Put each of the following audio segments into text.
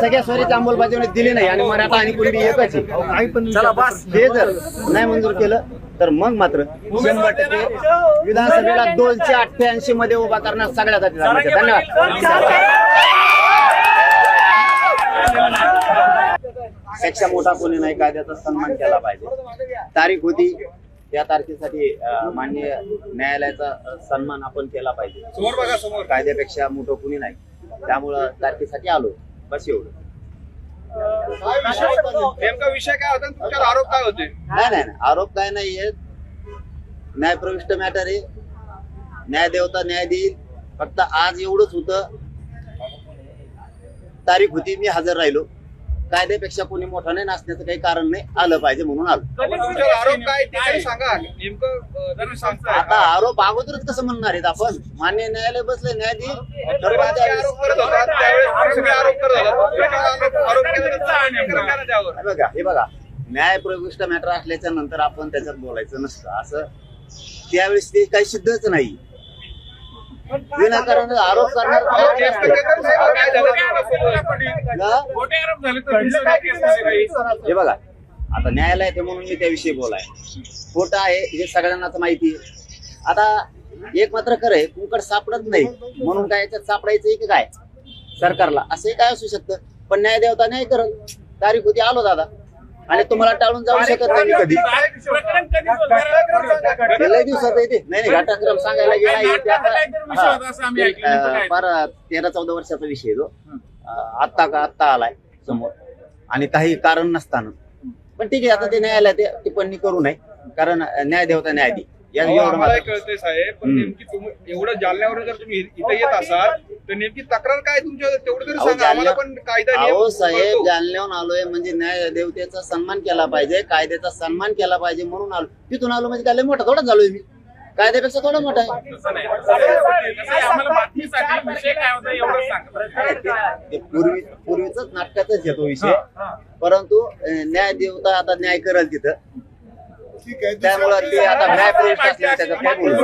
सगळ्या स्वरीची अंमलबजावणी दिली नाही आणि मराठा आणि कुणबी एकच आहे. चला बस. हे जर नाही मंजूर केलं तर मग मात्र शंभर टक्के विधानसभेला दोनशे अठ्ठ्याऐंशी मध्ये उभा करणार सगळ्या जाती धर्माचे धन्यवाद. पेक्षा मोठा कोणी नाही कायद्याचा सन्मान केला पाहिजे. तारीख होती त्या तारखेसाठी अं, माननीय न्यायालयाचा सन्मान आपण केला पाहिजे. समोर बघा समोर. कायद्यापेक्षा मोठं कुणी नाही. त्यामुळं तारखेसाठी आलो. बस एवढं? काय विषय नेमका विषय काय होता? तुमच्यावर आरोप काय होते? नाही नाही नाही. आरोप काय नाहीये. न्यायप्रविष्ट मॅटर आहे. न्याय देवता न्याय देईल फक्त आज एवढंच होतं. तारीख होती मी हजर राहिलो. कायद्यापेक्षा कोणी मोठा नाही नाचण्याचं काही कारण नाही आलं पाहिजे म्हणून आलो पण तुमच्यावर आरोप काय ते तरी सांगा नेमकं अं, तुम्ही सांगताय आता आरोप अगोदरच कसं म्हणणार आहेत आपण मान्य न्यायालय बसले न्याय देईल ठरवा राजकीय त्यावेळेस. आरोप करत होता त्यावेळेस तुम्ही आरोप करत होता तुमच्यावर आरोप आरोप केला तर काय करा ना त्यावर हे बघा हे बघा न्यायप्रविष्ट मॅटर असल्याच्या नंतर आपण त्याच्यात बोलायचं नसतं असं त्यावेळेस ते काही सिद्धच नाही विनाकारण आरोप करणार आरोप झाले? हे बघा आता न्यायालय आहे म्हणून मी त्याविषयी बोलाय. खोटं आहे हे सगळ्यांनाच माहिती आहे. आता एक मात्र खरं आहे कुंकड सापडत नाही. म्हणून काय याच्यात सापडायचं की काय? सरकारला. असंही काय असू शकतं? पण न्याय देवता न्याय करत तारीख होती आलो दादा. आणि तुम्हाला टाळून जाऊ शकत नाही. कधी प्रकरण कधी बोलणार? ते लय दिवसात येते. नाही नाही घटनाक्रम सांगायला गेला फार तेरा चौदा वर्षाचा विषय आहे तो. आत्ता का आत्ता आलाय समोर. आणि काही कारण नसताना. पण ठीक आहे आता ते न्यायालय ते टिप्पणी करू नये. कारण न्याय देवता न्याय दे या आम्हाला कळतंय साहेब पण हम्म. नेमकी तुम्ही एवढं जालन्यावरून जर तुम्ही इथं येत असाल तर नेमकी तक्रार काय तुमच्या तेवढं तरी अहो, सांगा. आम्हाला पण कायदा नियम अहो साहेब कळतो. जालन्याहून आलोय म्हणजे न्याय देवतेचा सन्मान केला पाहिजे कायद्याचा सन्मान केला पाहिजे म्हणून आलो. तिथून आलो म्हणजे काय लय मोठा थोडा झालोय मी. कायद्यापेक्षा थोडा मोठा आहे. तसं नाही. तसं आहे, आम्हाला बातमीसाठी विषय काय होता एवढं सांगा. ते पूर्वी पूर्वीच नाटकातच येतो विषय. परंतु अं, न्याय देवता आता न्याय करेल तिथं. त्यामुळं ते आता न्याय असल्याने काय बोलू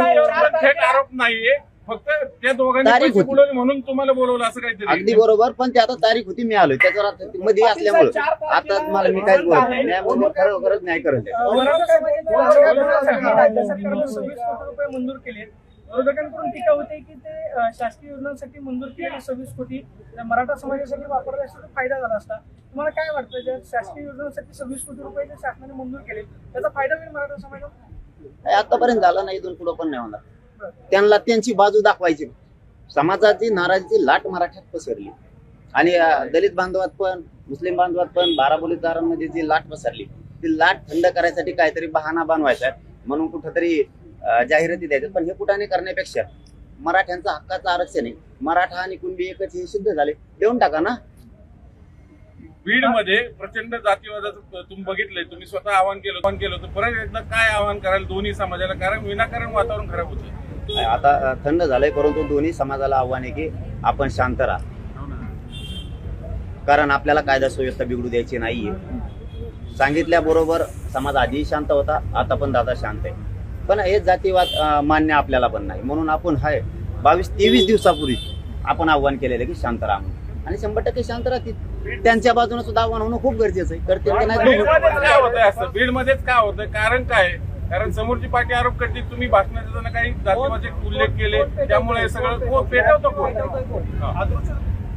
थेट आरोप नाहीये. फक्त त्या दोघांनी तारीख होती. म्हणून तुम्हाला बोलवलं असं काहीतरी. अगदी बरोबर पण ते आता तारीख होती मी आलोय त्याच्यावर आता ते मध्ये असल्यामुळं. आता मला मी काहीच बोलत नाही. न्याय म्हणजे खरोखरच न्याय करेल ते. मराठा समाजाच्या राज्य सरकारनं सव्वीस कोटी रुपये मंजूर केले विरोधकांकडून टीका होते की ते शासकीय योजनांसाठी मंजूर केलेले सव्वीस कोटी मराठा समाजासाठी वापरले असते फायदा झाला असता. तुम्हाला काय वाटतं जर शासकीय योजनांसाठी सव्वीस कोटी रुपये जर शासनाने मंजूर केले त्याचा फायदा होईल मराठा समाजाला? आतापर्यंत झाला नाही इथून पुढं पण नाही होणार. त्यांना त्यांची बाजू दाखवायची. समाजाची नाराजीची लाट मराठ्यात पसरली. आणि दलित बांधवात पण मुस्लिम बांधवात पण बाराबोलीदारांमध्ये जी लाट पसरली ती लाट थंड करायसाठी काहीतरी बहाणा बनवायचा. म्हणून कुठंतरी जाहिराती द्यायच्या पण हे कुठाने करण्यापेक्षा मराठ्यांचं हक्काचं आरक्षण आहे. मराठा आणि कुणबी एकच हे सिद्ध झाले. देऊन टाका ना. बीडमध्ये प्रचंड जातीवादाचं तुम्ही बघितलंय. तुम्ही स्वतः आवाहन केलं आवाहन केलं होतं. परत एकदा काय आवाहन कराल दोन्ही समाजाला? कारण विनाकारण वातावरण खराब होतं. आता थंड झालंय परंतु दोन्ही समाजाला आव्हान आहे की आपण शांत राहा. कारण आपल्याला कायदा सुव्यवस्था बिघडू द्यायची नाहीये. सांगितल्याबरोबर समाज आधीही शांत होता आता पण दादा शांत आहे. पण हे जातीवाद मान्य आपल्याला पण नाही. म्हणून आपण हाय बावीस तेवीस दिवसापूर्वी आपण आव्हान केलेलं की शांत राहा. आणि शंभर टक्के शांत राहतील. त्यांच्या बाजूने सुद्धा आव्हान होणं खूप गरजेचं आहे. करतील काय होतंय असं? बीड मध्येच काय होतंय? कारण काय? कारण समोरची पार्टी आरोप करते तुम्ही भाषणात देताना काही जातीवाचे उल्लेख केले त्यामुळे सगळं कोण पेटवतो कोण.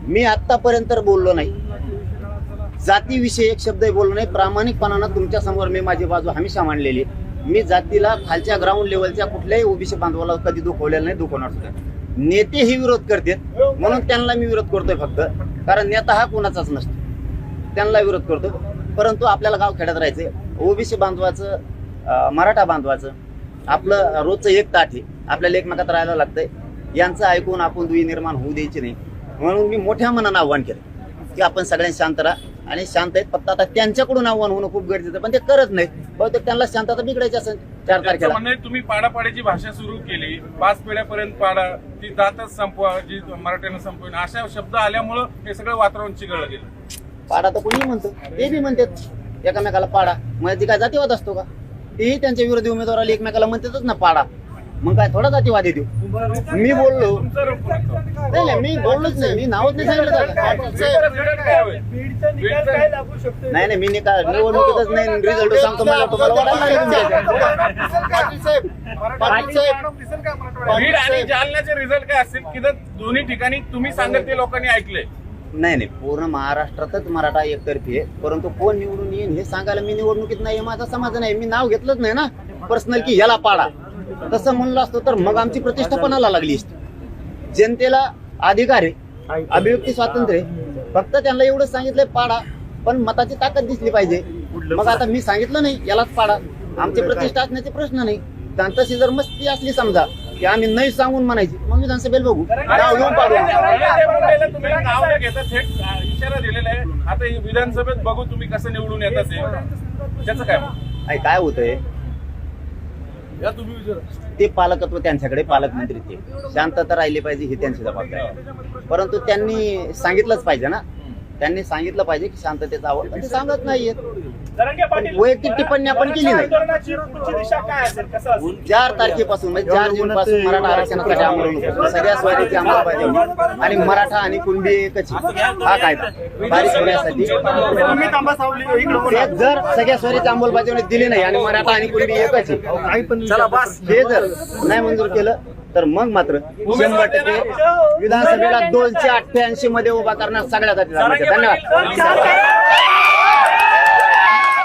मी आतापर्यंत बोललो नाही. जातीविषयी एक शब्द बोललो नाही. प्रामाणिकपणानं तुमच्यासमोर मी माझी बाजू हमेशा मांडलेली मी जातीला खालच्या ग्राउंड लेवलच्या कुठल्याही ओबीसी बांधवाला कधी दुखवलेलं नाही दुखवणार सुद्धा नेते ही विरोध करतात म्हणून त्यांना मी विरोध करतोय फक्त. कारण नेता हा कोणाचाच नसतो. त्यांना विरोध करतो. परंतु आपल्याला गाव खेड्यात राहायचं ओबीसी बांधवाचं मराठा बांधवाचं आपलं रोजचं एक ताट आहे. आपल्याला एकमेकात राहायला लागतंय. यांचं ऐकून आपण दुई निर्माण होऊ द्यायची नाही. म्हणून मी मोठ्या मनानं आव्हान केलं की आपण सगळ्यांनी शांत राहा. आणि शांत आहेत. फक्त आता त्यांच्याकडून आव्हान होणं खूप गरजेचं पण ते करत नाहीत. बहुतेक त्यांना शांतता बिघडायची असेल चार तारखेला. तुम्ही पाडापाड्याची भाषा सुरू केली. पाच पिढ्यापर्यंत पाडा. ती जातच संपवा जी मराठ्यानं संपवेन. अशा शब्द आल्यामुळं हे सगळं वातावरण चिघळलं गेलं. पाडा तर कोणी म्हणतो. ते बी म्हणतात एकामेकाला पाडा. म्हणजे ती काय जातीवाद असतो का? तेही त्यांच्या विरोधी उमेदवाराला एकमेकाला म्हणतातच ना पाडा. मग काय थोडा जातीवादी देऊ? मी बोललो. नाही नाही मी बोललोच नाही. मी नावच नाही सांगितलं नाही नाही मी निकाल निवडणुकीतच नाही रिझल्ट सांगतो मला. तुम्हाला रिझल्ट काय? की जर दोन्ही ठिकाणी तुम्ही सांगत ते लोकांनी ऐकले. नाही नाही पूर्ण महाराष्ट्रातच मराठा एकतर्फी आहे. परंतु कोण निवडून येईन हे सांगायला मी निवडणुकीत नाही हे माझा समाज नाही मी नाव घेतलंच नाही ना. पर्सनल की ह्याला पाडा. तसं म्हणलं असतं तर मग आमची प्रतिष्ठा पणाला लागली असती. जनतेला अधिकार आहे अभिव्यक्ती स्वातंत्र्य. फक्त त्यांना एवढंच सांगितलंय पाडा पण मताची ताकद दिसली पाहिजे. मग आता मी सांगितलं नाही यालाच पाडा. आमची प्रतिष्ठा असण्याचे प्रश्न नाही. तशी जर मस्ती असली समजा की आम्ही नाही सांगून म्हणायची मग विधानसभेला बघू. आता विधानसभेत बघू तुम्ही कसं निवडून येतात त्याचं काय? काय होतंय? ते पालकत्व त्यांच्याकडे पालकमंत्री ते. शांतता राहिली पाहिजे ही त्यांची जबाबदारी आहे. परंतु त्यांनी सांगितलंच पाहिजे ना. त्यांनी सांगितलं पाहिजे की शांततेचा आवड सांगत नाहीयेत. वैयक्तिक टिप्पणी आपण केली नाही. आंदोलनाची पुढची दिशा काय असेल? कसं असेल? चार तारखेपासून म्हणजे चार जून पासून मराठा आरक्षणासाठी आंदोलन होतं. सगळ्या स्वारीची अंमलबजावणी. आणि मराठा आणि कुणबी एकच. हा कायदा. बारीक होण्यासाठी जर सगळ्या स्वारीची अंमलबजावणी दिली नाही आणि मराठा आणि कुणबी एकच आहे. हे जर नाही मंजूर केलं तर मग मात्र शंभर टक्के विधानसभेला दोनशे अठ्ठ्याऐंशी मध्ये उभा करणार सगळ्या जाती धर्माच्या. धन्यवाद.